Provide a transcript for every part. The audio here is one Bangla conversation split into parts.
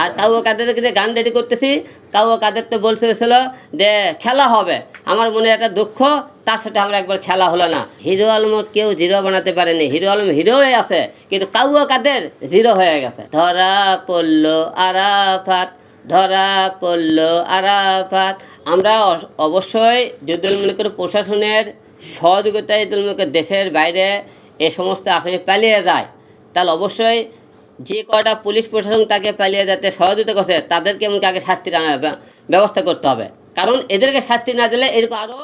আর কাউ কাদেরকে গান রেডি করতেছি কাউ কাদের তো বলছিল যে খেলা হবে। আমার মনে একটা দুঃখ, তার সাথে আমরা একবার খেলা হলো না। হিরো আলম কেউ জিরো বানাতে পারেনি। হিরো আলম হিরো হয়ে আছে, কিন্তু কাউ কাদের জিরো হয়ে গেছে। ধরা পড়ল আরাফাত, ধরা পড়ল আরাফাত। আমরা অবশ্যই যদি মনে করি প্রশাসনের সহযোগিতায় যদি মনে করি দেশের বাইরে এ সমস্ত আসামি পালিয়ে যায়। তাহলে অবশ্যই যে কয়টা পুলিশ প্রশাসন তাকে পালিয়ে যেতে সহযোগিতা করছে তাদেরকে এমনকি আগে শাস্তির ব্যবস্থা করতে হবে। কারণ এদেরকে শাস্তি না দিলে এরকম আরও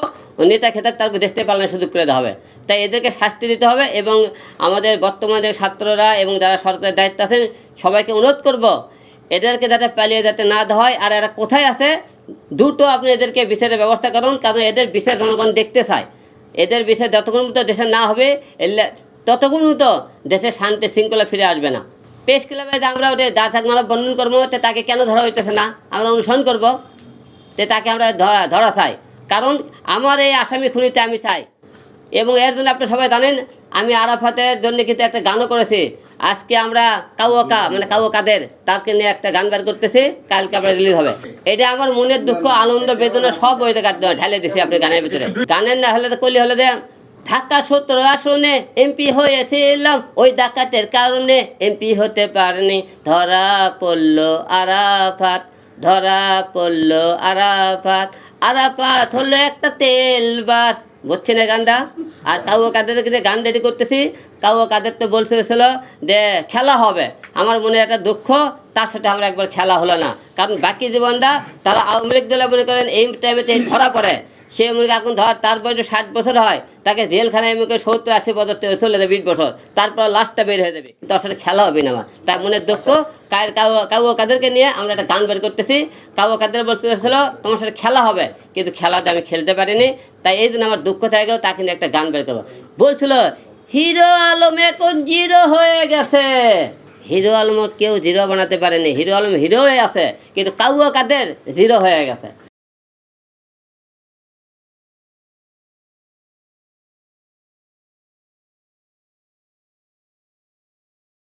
নেতা খেতাক তার দেখতে পালনের সুযোগ করে দেওয়া হবে। তাই এদেরকে শাস্তি দিতে হবে এবং আমাদের বর্তমানে ছাত্ররা এবং যারা সরকারের দায়িত্ব আছেন, সবাইকে অনুরোধ করব, এদেরকে যাতে পালিয়ে যেতে না দেওয়া হয়। আর এরা কোথায় আছে দুটো আপনি এদেরকে বিচারের ব্যবস্থা করুন, কারণ এদের বিচার জনগণ দেখতে চায়। এদের বিচার যতক্ষণ মতো দেশে না হবে, এলে ততক্ষণ মতো দেশের শান্তি শৃঙ্খলা ফিরে আসবে না। প্রেস ক্লাবে আমরা ওদের দা থাক মানব বন্ধন করব, তো তাকে কেন ধরা হইতেছে না? আমরা অনুসরণ করব। তো তাকে আমরা ধরা ধরা চাই। কারণ আমার এই আসামি খুনিতে আমি চাই। এবং এর জন্য আপনি সবাই জানেন, আমি আরাফাতের জন্য কিন্তু একটা গানও করেছি। আজকে আমরা কাউকা মানে কাউকাদের তাকে নিয়ে একটা গান বের করতেছি, কালকে আমরা রিলিজ হবে। এটা আমার মনের দুঃখ, আনন্দ, বেদনা সব ওই জায়গায় ঢালে দিছি আপনি গানের ভিতরে। গানের না হলে তো কলি হলে দেন ঢাকা সতেরো আসনে এমপি হয়েছিলাম, ওই ডাকাতের কারণে এমপি হতে পারেনি। ধরা পড়ল আরাফাত, ধরা পড়ল আরাফাত। আরাফাত হলো একটা তেল বাস। বুঝছেন না গানটা? আর কাউ কাদেরকে গান রেডি করতেছি? কাউ কাদের তো বলছিল যে খেলা হবে। আমার মনে একটা দুঃখ তার সাথে আমরা একবার খেলা হলো না। কারণ বাকি জীবনটা তারা আওয়ামী লীগ দলে মনে করেন এই টাইমে ধরা পড়ে। সে মনে করেন এখন ধর তার বয়স ষাট বছর হয়, তাকে জেলখানায় মনে করেন সত্তর আশি বছর চলে যাবে বিশ বছর। তারপর লাস্টটা বের হয়ে যাবে। কিন্তু আসলে খেলা হবে না আমার। তার মনের দুঃখ, কার কাউ কাউ কাদেরকে নিয়ে আমরা একটা গান বের করতেছি। কাউ কাদের বলতেছিল তোমার সাথে খেলা হবে। কিন্তু খেলাতে আমি খেলতে পারিনি। তাই এই জন্য আমার দুঃখ থাকে তাকে নিয়ে একটা গান বের করব। বলছিল, হিরো আলম এখন জিরো হয়ে গেছে? হিরো আলম কেউ জিরো বানাতে পারেনি হিরো আলম হিরোই আছে, কিন্তু কাউ কাদের জিরো হয়ে গেছে?